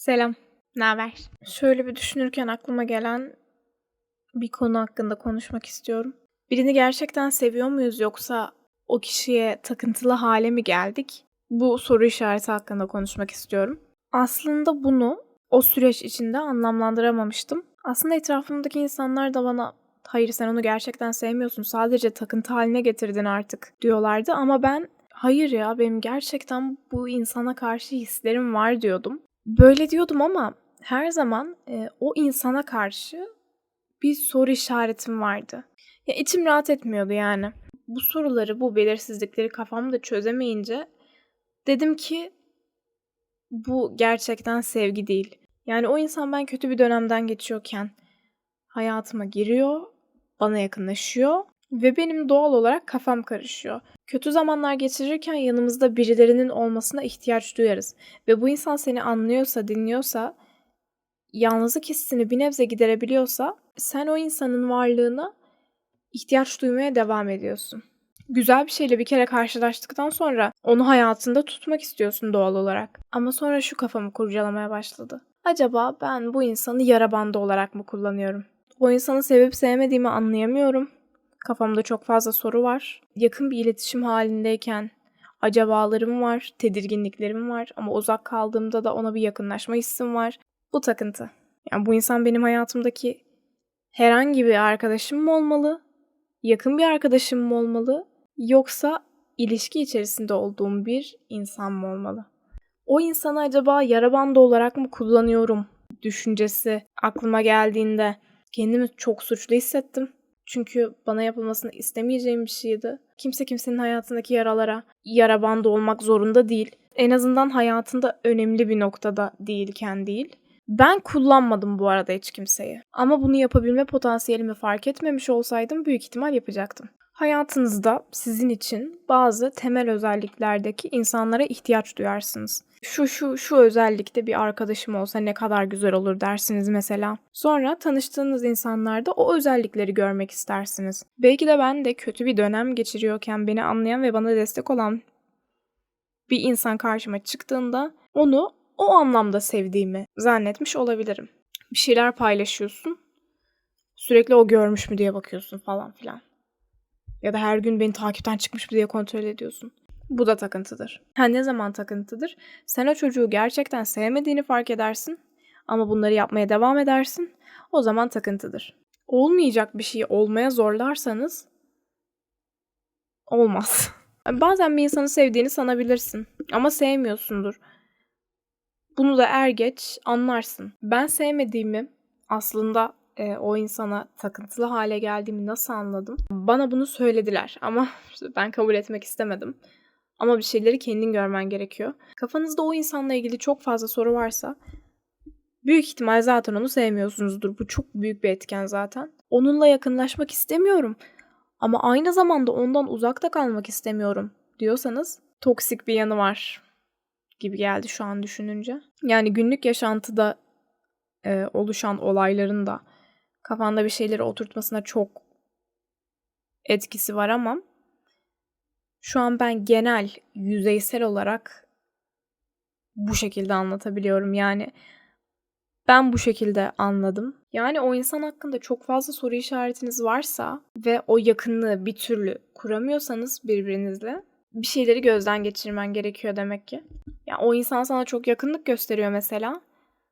Selam. Ne haber? Şöyle bir düşünürken aklıma gelen bir konu hakkında konuşmak istiyorum. Birini gerçekten seviyor muyuz yoksa o kişiye takıntılı hale mi geldik? Bu soru işareti hakkında konuşmak istiyorum. Aslında bunu o süreç içinde anlamlandıramamıştım. Aslında etrafımdaki insanlar da bana hayır sen onu gerçekten sevmiyorsun sadece takıntı haline getirdin artık diyorlardı ama ben hayır ya benim gerçekten bu insana karşı hislerim var diyordum. Böyle diyordum ama her zaman e, o insana karşı bir soru işaretim vardı. Ya içim rahat etmiyordu yani. Bu soruları, bu belirsizlikleri kafamda çözemeyince dedim ki bu gerçekten sevgi değil. Yani o insan ben kötü bir dönemden geçiyorken hayatıma giriyor, bana yakınlaşıyor ve benim doğal olarak kafam karışıyor. Kötü zamanlar geçirirken yanımızda birilerinin olmasına ihtiyaç duyarız. Ve bu insan seni anlıyorsa, dinliyorsa, yalnızlık hissini bir nebze giderebiliyorsa sen o insanın varlığına ihtiyaç duymaya devam ediyorsun. Güzel bir şeyle bir kere karşılaştıktan sonra onu hayatında tutmak istiyorsun doğal olarak. Ama sonra şu kafamı kurcalamaya başladı. Acaba ben bu insanı yara bandı olarak mı kullanıyorum? O insanı sevip sevmediğimi anlayamıyorum. Kafamda çok fazla soru var. Yakın bir iletişim halindeyken acabalarım var, tedirginliklerim var ama uzak kaldığımda da ona bir yakınlaşma hissim var. Bu takıntı. Yani bu insan benim hayatımdaki herhangi bir arkadaşım mı olmalı? Yakın bir arkadaşım mı olmalı? Yoksa ilişki içerisinde olduğum bir insan mı olmalı? O insanı acaba yara bandı olarak mı kullanıyorum düşüncesi aklıma geldiğinde kendimi çok suçlu hissettim. Çünkü bana yapılmasını istemeyeceğim bir şeydi. Kimse kimsenin hayatındaki yaralara yara bandı olmak zorunda değil. En azından hayatında önemli bir noktada değilken değil. Ben kullanmadım bu arada hiç kimseyi. Ama bunu yapabilme potansiyelimi fark etmemiş olsaydım büyük ihtimal yapacaktım. Hayatınızda sizin için bazı temel özelliklerdeki insanlara ihtiyaç duyarsınız. Şu şu şu özellikte bir arkadaşım olsa ne kadar güzel olur dersiniz mesela. Sonra tanıştığınız insanlarda o özellikleri görmek istersiniz. Belki de ben de kötü bir dönem geçiriyorken beni anlayan ve bana destek olan bir insan karşıma çıktığında onu o anlamda sevdiğimi zannetmiş olabilirim. Bir şeyler paylaşıyorsun. Sürekli o görmüş mü diye bakıyorsun falan filan. Ya da her gün beni takipten çıkmış mı diye kontrol ediyorsun. Bu da takıntıdır. Ha ne zaman takıntıdır? Sen o çocuğu gerçekten sevmediğini fark edersin ama bunları yapmaya devam edersin. O zaman takıntıdır. Olmayacak bir şeyi olmaya zorlarsanız olmaz. Bazen bir insanı sevdiğini sanabilirsin ama sevmiyorsundur. Bunu da er geç anlarsın. Ben sevmediğimi aslında e, o insana takıntılı hale geldiğimi nasıl anladım? Bana bunu söylediler ama ben kabul etmek istemedim. Ama bir şeyleri kendin görmen gerekiyor. Kafanızda o insanla ilgili çok fazla soru varsa büyük ihtimal zaten onu sevmiyorsunuzdur. Bu çok büyük bir etken zaten. Onunla yakınlaşmak istemiyorum ama aynı zamanda ondan uzakta kalmak istemiyorum diyorsanız toksik bir yanı var gibi geldi şu an düşününce. Yani günlük yaşantıda e, oluşan olayların da kafanda bir şeyleri oturtmasına çok etkisi var ama şu an ben genel, yüzeysel olarak bu şekilde anlatabiliyorum. Yani ben bu şekilde anladım. Yani o insan hakkında çok fazla soru işaretiniz varsa ve o yakınlığı bir türlü kuramıyorsanız birbirinizle bir şeyleri gözden geçirmen gerekiyor demek ki. Yani o insan sana çok yakınlık gösteriyor mesela.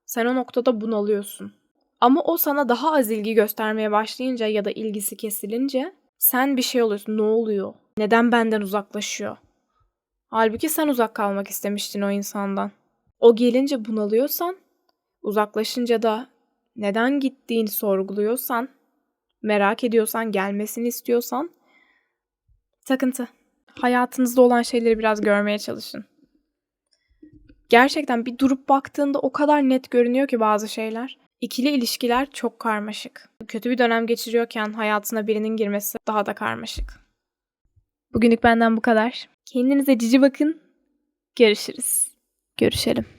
Sen o noktada bunalıyorsun. Ama o sana daha az ilgi göstermeye başlayınca ya da ilgisi kesilince sen bir şey oluyorsun. Ne oluyor? Neden benden uzaklaşıyor? Halbuki sen uzak kalmak istemiştin o insandan. O gelince bunalıyorsan, uzaklaşınca da neden gittiğini sorguluyorsan, merak ediyorsan, gelmesini istiyorsan takıntı. Hayatınızda olan şeyleri biraz görmeye çalışın. Gerçekten bir durup baktığında o kadar net görünüyor ki bazı şeyler. İkili ilişkiler çok karmaşık. Kötü bir dönem geçiriyorken hayatına birinin girmesi daha da karmaşık. Bugünlük benden bu kadar. Kendinize cici bakın. Görüşürüz. Görüşelim.